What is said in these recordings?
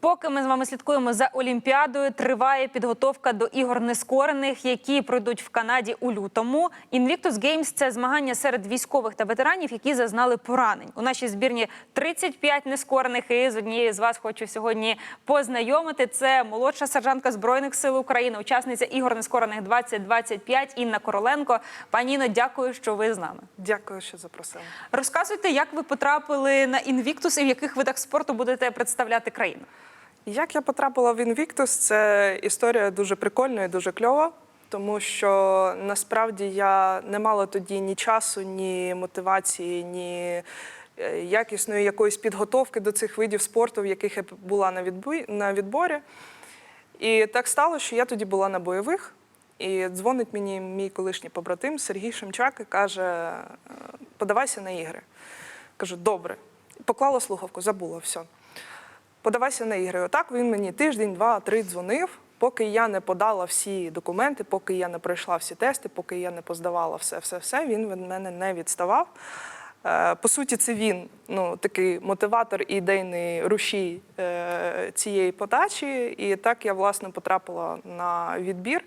Поки ми з вами слідкуємо за Олімпіадою, триває підготовка до ігор нескорених, які пройдуть в Канаді у лютому. Invictus Games – це змагання серед військових та ветеранів, які зазнали поранень. У нашій збірні 35 нескорених. І з однією з вас хочу сьогодні познайомити. Це молодша сержантка збройних сил України, учасниця ігор нескорених 2025 Інна Короленко. Пані Інно, дякую, що ви з нами. Дякую, що запросили. Розказуйте, як ви потрапили на Invictus і в яких видах спорту будете представляти країну. Як я потрапила в Invictus, це історія дуже прикольна і дуже кльова, тому що насправді я не мала тоді ні часу, ні мотивації, ні е, якісної якоїсь підготовки до цих видів спорту, в яких я була на відбої на відборі. І так стало, що я тоді була на бойових, і дзвонить мені мій колишній побратим Сергій Шемчак і каже: е, подавайся на ігри. Кажу, добре. Поклала слухавку, забула все. Подавайся на ігри. Отак він мені тиждень, два, три дзвонив, поки я не подала всі документи, поки я не пройшла всі тести, поки я не поздавала все, все, все. Він від мене не відставав. Е, По суті, це він ну, такий мотиватор і ідейний рушій е, цієї подачі. І так я власне потрапила на відбір.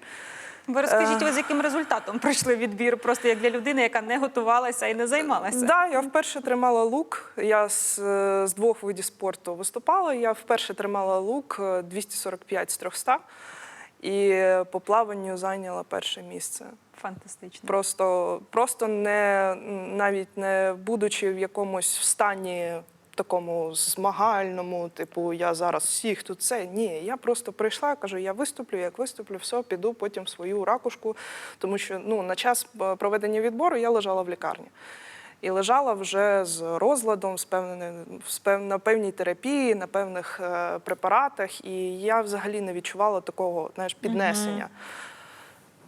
Ви розкажіть, Е. ви з яким результатом пройшли відбір, просто як для людини, яка не готувалася і не займалася. Так, да, я вперше тримала лук. Я з, е, з двох видів спорту виступала. Я вперше тримала лук е, 245 з 300 і по плаванню зайняла перше місце. Фантастично. Просто, просто не навіть не будучи в якомусь стані такому змагальному, типу, я зараз всіх тут це. Ні, я просто прийшла, кажу, я виступлю, як виступлю, все, піду потім в свою ракушку, тому що ну, на час е, проведення відбору я лежала в лікарні. І лежала вже з розладом, з певним, з пев- на певній терапії, на певних е, препаратах, і я взагалі не відчувала такого знаєш, піднесення.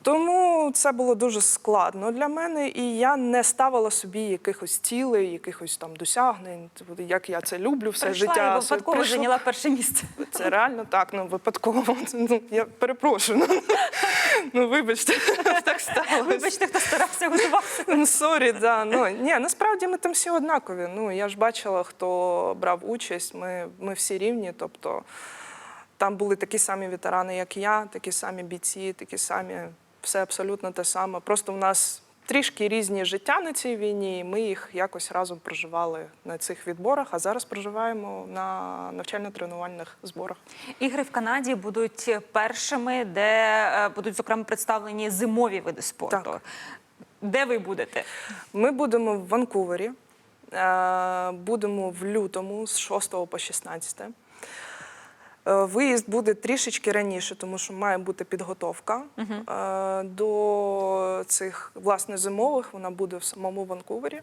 Тому це було дуже складно для мене, і я не ставила собі якихось цілей, якихось там досягнень, типу, як я це люблю все Прийшла життя. Все випадково прийшло. зайняла перше місце. Це реально так, ну випадково. Ну, я перепрошую. Ну, ну вибачте, так сталося. Вибачте, хто старався готувався. Ну, Сорі, да. Ну, ні, насправді ми там всі однакові. Ну, я ж бачила, хто брав участь, ми, ми всі рівні. Тобто там були такі самі ветерани, як я, такі самі бійці, такі самі, все абсолютно те саме. Просто в нас трішки різні життя на цій війні, і ми їх якось разом проживали на цих відборах, а зараз проживаємо на навчально-тренувальних зборах. Ігри в Канаді будуть першими, де е, будуть зокрема представлені зимові види спорту. Так. Де ви будете? Ми будемо в Ванкувері, е, будемо в лютому з 6 по 16. Е, Виїзд буде трішечки раніше, тому що має бути підготовка е, до цих власне зимових. Вона буде в самому Ванкувері.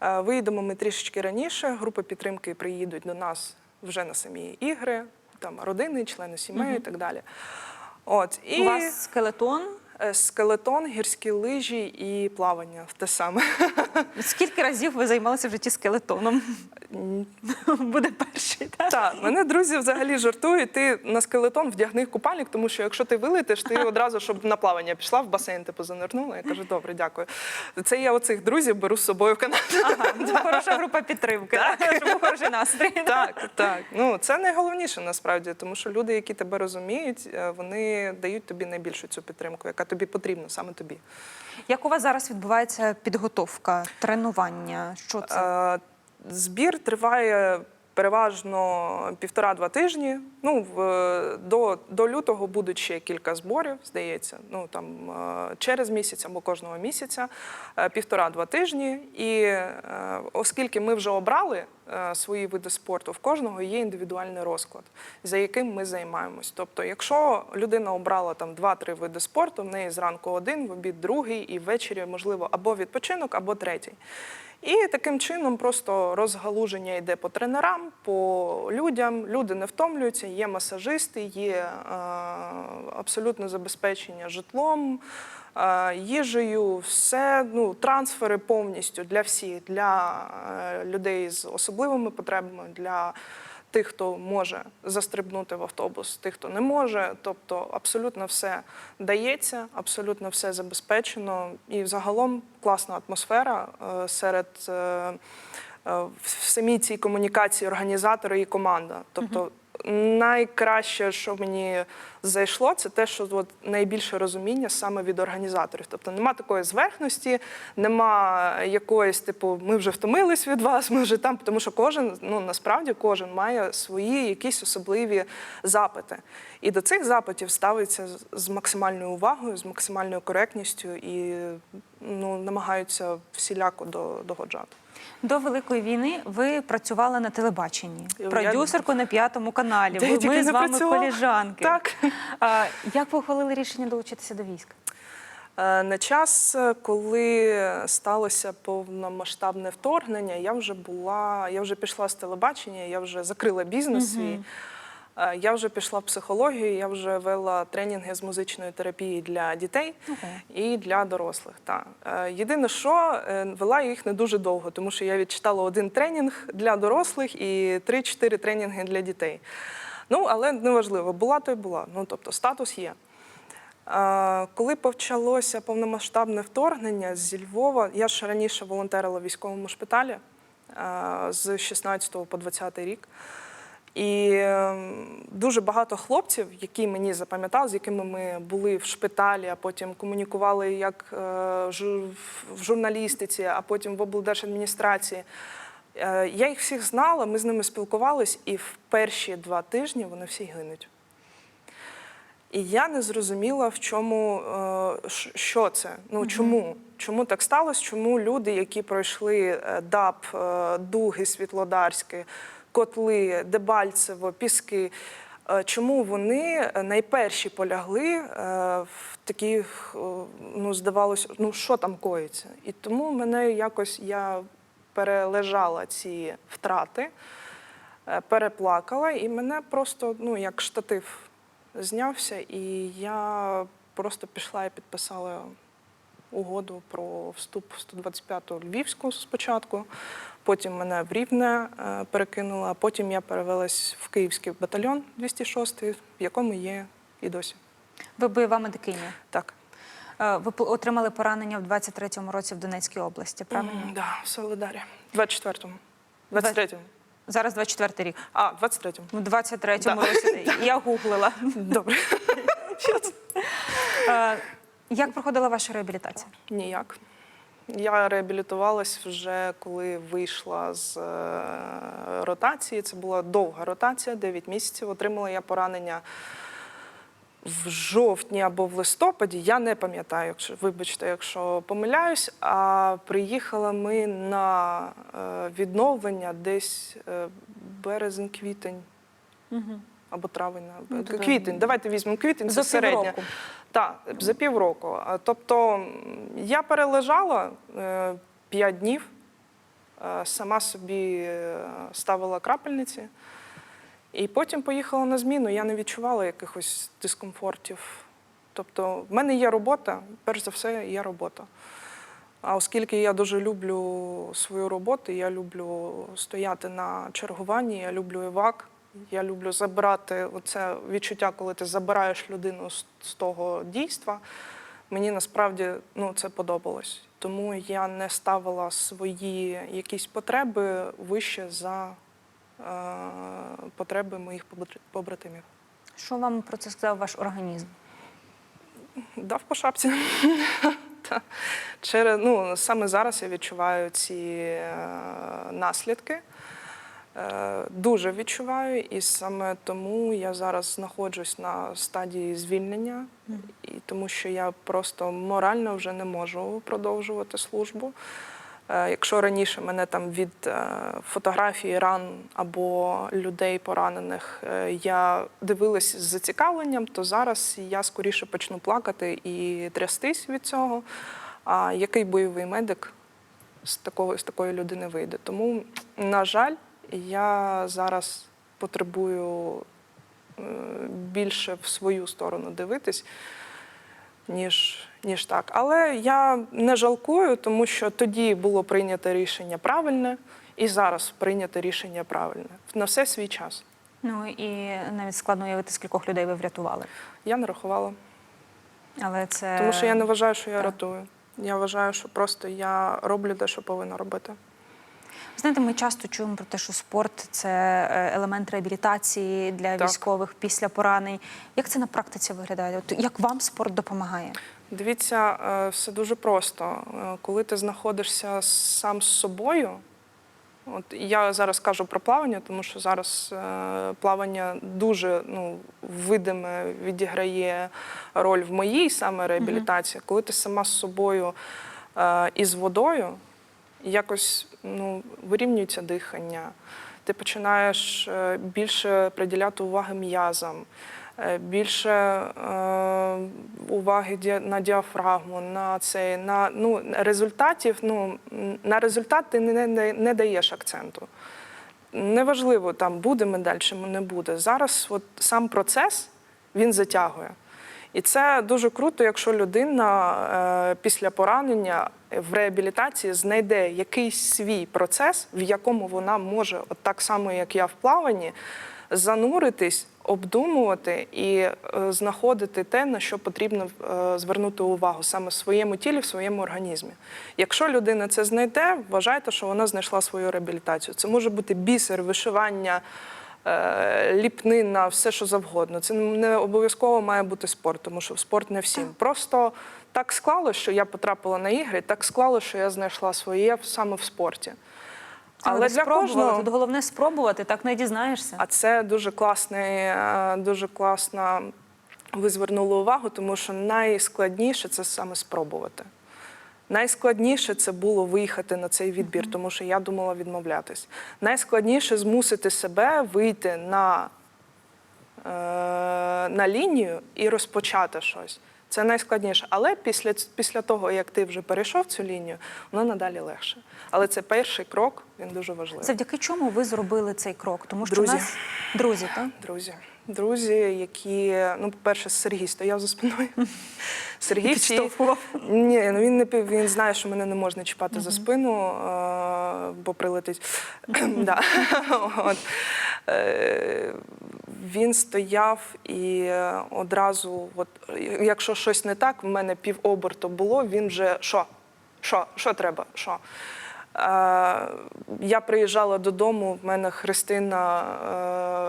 Е, Виїдемо ми трішечки раніше. Групи підтримки приїдуть до нас вже на самі ігри, там родини, члени сімей і так далі. От і У вас скелетон. скелетон, гірські лижі і плавання те саме. Скільки разів ви займалися в житті скелетоном? Буде перший. Так? Так, мене друзі взагалі жартують. Ти на скелетон вдягни купальник, тому що якщо ти вилетиш, ти одразу щоб на плавання пішла в басейн, типу занирнула. Я кажу, добре, дякую. Це я оцих друзів беру з собою в Канаду. Ага, ну, хороша група підтримки, так. щоб був хороший настрій. Так, так. Ну це найголовніше насправді, тому що люди, які тебе розуміють, е, вони дають тобі найбільшу цю підтримку, яка тобі потрібна, саме тобі. Як у вас зараз відбувається підготовка, тренування? Що це? Збір триває переважно півтора-два тижні. Ну, в, до, до лютого будуть ще кілька зборів, здається. Ну там е, через місяць або кожного місяця, е, півтора-два тижні. І е, оскільки ми вже обрали свої види спорту, в кожного є індивідуальний розклад, за яким ми займаємось. Тобто, якщо людина обрала там два-три види спорту, в неї зранку один, в обід другий, і ввечері можливо або відпочинок, або третій. І таким чином просто розгалуження йде по тренерам, по людям. Люди не втомлюються, є масажисти, є е, абсолютне забезпечення житлом, е, їжею, все, ну, трансфери повністю для всіх, для е, людей з особливими потребами, для тих, хто може застрибнути в автобус, тих, хто не може. Тобто абсолютно все дається, абсолютно все забезпечено. І загалом класна атмосфера е, серед е, е, в самій цій комунікації організатори і команда. Тобто найкраще, що мені зайшло, це те, що от найбільше розуміння саме від організаторів. Тобто нема такої зверхності, нема якоїсь типу, ми вже втомились від вас, ми вже там, тому що кожен, ну насправді кожен має свої якісь особливі запити. І до цих запитів ставиться з- максимальною увагою, з максимальною коректністю і ну, намагаються всіляко до- догоджати. До великої війни ви працювали на телебаченні, продюсерку на п'ятому каналі. Де я Ми з вами працювала. коліжанки. Так. А, як ви ухвалили рішення долучитися до війська? Е, На час, е, коли сталося повномасштабне вторгнення, я вже була, я вже пішла з телебачення, я вже закрила бізнес свій. Е, Я вже пішла в психологію, я вже вела тренінги з музичної терапії для дітей і для дорослих. Та. Е, Єдине, що е, вела їх не дуже довго, тому що я відчитала один тренінг для дорослих і 3-4 тренінги для дітей. Ну, але неважливо, була то й була. Ну, тобто статус є. Е, Коли почалося повномасштабне вторгнення зі Львова, я ж раніше волонтерила в військовому шпиталі е, з 16 по 20 рік. І ем, дуже багато хлопців, які мені запам'ятали, з якими ми були в шпиталі, а потім комунікували як е, в журналістиці, а потім в облдержадміністрації. Е, Я їх всіх знала, ми з ними спілкувались, і в перші два тижні вони всі гинуть. І я не зрозуміла, в чому е, що це. Ну чому? Чому так сталося? Чому люди, які пройшли ДАП, Дуги, Світлодарське, Котли, Дебальцево, Піски? е, Чому вони е, найперші полягли е, в таких, е, ну здавалося, ну що там коїться? І тому мене якось я перележала ці втрати, переплакала, і мене просто ну як штатив знявся, і я просто пішла і підписала угоду про вступ в 125-ту Львівську спочатку. Потім мене в Рівне е, перекинула, а потім я перевелась в Київський батальйон 206, в якому є і досі. Ви бойова медикиня. Так. Е, Ви отримали поранення в 23-му році в Донецькій області, правильно? М, Да, в Солидарі. 24-му. 23-му. Зараз 24-й рік. А, 23-му. У 23-му Да. році я гуглила. Добре. Як проходила ваша реабілітація? Ніяк. Я реабілітувалась вже коли вийшла з е, ротації. Це була довга ротація, 9 місяців. Отримала я поранення в жовтні або в листопаді. Я не пам'ятаю, якщо вибачте, якщо помиляюсь. А приїхали ми на е, відновлення десь е, березень-квітень. Або травень, Ну, квітень. Давайте візьмемо квітень, це За середня. Так, за півроку. Тобто я перележала е, п'ять днів, е, сама собі е, ставила крапельниці, і потім поїхала на зміну. Я не відчувала якихось дискомфортів. Тобто, в мене є робота, перш за все, є робота. А оскільки я дуже люблю свою роботу, я люблю стояти на чергуванні, я люблю івак, я люблю забирати оце відчуття, коли ти забираєш людину з, з того дійства. Мені насправді ну, це подобалось. Тому я не ставила свої якісь потреби вище за е, потреби моїх побратимів. Що вам про це сказав ваш організм? Дав по шапці. Через, ну, саме зараз я відчуваю ці е, наслідки. Е, дуже відчуваю, і саме тому я зараз знаходжусь на стадії звільнення, і тому що я просто морально вже не можу продовжувати службу. Е, Якщо раніше мене там від е, фотографії ран або людей поранених я дивилась з зацікавленням, то зараз я скоріше почну плакати і трястись від цього. А який бойовий медик з такого з такої людини вийде? Тому, на жаль, я зараз потребую е, більше в свою сторону дивитись ніж, ніж так. Але я не жалкую, тому що тоді було прийнято рішення правильне. і зараз прийняти рішення правильне. На все свій час. Ну і навіть складно уявити, скількох людей ви врятували. Я не рахувала, Але це тому що я не вважаю, що я так. рятую. Я вважаю, що просто я роблю те, що повинна робити. Знаєте, ми часто чуємо про те, що спорт це е, елемент реабілітації для Так. військових після поранень. Як це на практиці виглядає? От як вам спорт допомагає? Дивіться, е, все дуже просто. Е, Коли ти знаходишся сам з собою, от я зараз кажу про плавання, тому що зараз плавання дуже ну, видиме відіграє роль в моїй саме реабілітації. Коли ти сама з собою і з водою, якось ну, вирівнюється дихання. Ти починаєш е, більше приділяти уваги м'язам, е, більше е, уваги на діафрагму, на цей, на ну, результатів. Ну, на результат ти не, не, не даєш акценту. Неважливо, там буде медаль чи не буде. Зараз от сам процес він затягує. І це дуже круто, якщо людина е, після поранення в реабілітації знайде якийсь свій процес, в якому вона може, от так само як я в плаванні, зануритись, обдумувати і е, знаходити те, на що потрібно е, звернути увагу саме в своєму тілі, в своєму організмі. Якщо людина це знайде, вважайте, що вона знайшла свою реабілітацію. Це може бути бісер, вишивання ліпнина, все що завгодно. Це не обов'язково має бути спорт, тому що спорт не всім. Просто так склало, що я потрапила на ігри, так склало, що я знайшла своє саме в спорті. Але Але для кожного Тут головне спробувати, так не дізнаєшся. а це дуже класний, е, дуже класно. Ви звернули увагу, тому що найскладніше це саме спробувати. Найскладніше це було виїхати на цей відбір, тому що я думала відмовлятись. Найскладніше змусити себе вийти на, е, на лінію і розпочати щось. Це найскладніше. Але після, після того, як ти вже перейшов цю лінію, воно надалі легше. Але це перший крок, він дуже важливий. Завдяки чому ви зробили цей крок? Тому що Друзі. нас друзі, так? Друзі. Друзі, які, ну, по-перше, Сергій стояв за спиною. Сергій всі... Ні, ну він не він знає, що мене не можна чіпати за спину, е, бо прилетить. да. От. Е, Він стояв і одразу, от, якщо щось не так, в мене пів оберту було, він вже що? Що? Що треба? Що? Я приїжджала додому, в мене Христина,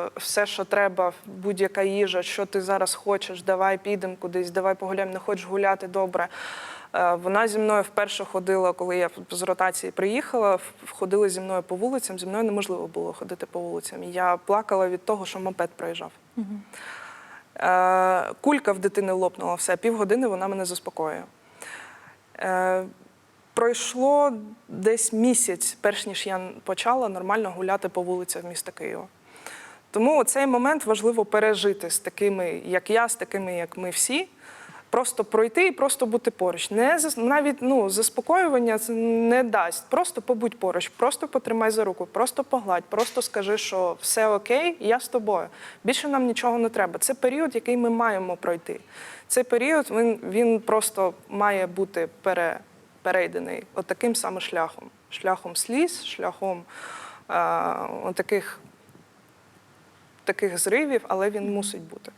е, все, що треба, будь-яка їжа, що ти зараз хочеш, давай підемо кудись, давай погуляємо, не хочеш гуляти, добре. Е, Вона зі мною вперше ходила, коли я з ротації приїхала, ходила зі мною по вулицям. Зі мною неможливо було ходити по вулицям. Я плакала від того, що мопед проїжджав. Е, Кулька в дитини лопнула, все, півгодини вона мене заспокоює. Пройшло десь місяць, перш ніж я почала нормально гуляти по вулицях міста Києва. Тому цей момент важливо пережити з такими, як я, з такими, як ми всі. Просто пройти і просто бути поруч. Не навіть ну, заспокоювання це не дасть. Просто побудь поруч, просто потримай за руку, просто погладь, просто скажи, що все окей, я з тобою. Більше нам нічого не треба. Це період, який ми маємо пройти. Цей період він, він просто має бути пере, перейдений отаким саме шляхом. Шляхом сліз, шляхом е, таких, таких зривів, але він мусить бути.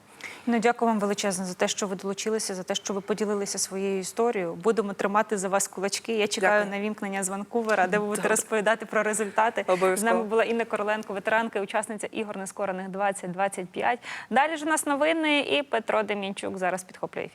Ну, дякую вам величезно за те, що ви долучилися, за те, що ви поділилися своєю історією. Будемо тримати за вас кулачки. Я чекаю Дякую. на вімкнення з Ванкувера, де ви будете Добре. розповідати про результати. З нами була Інна Короленко, ветеранка і учасниця ігор нескорених 2025. Далі ж у нас новини і Петро Демінчук зараз підхоплює ефір.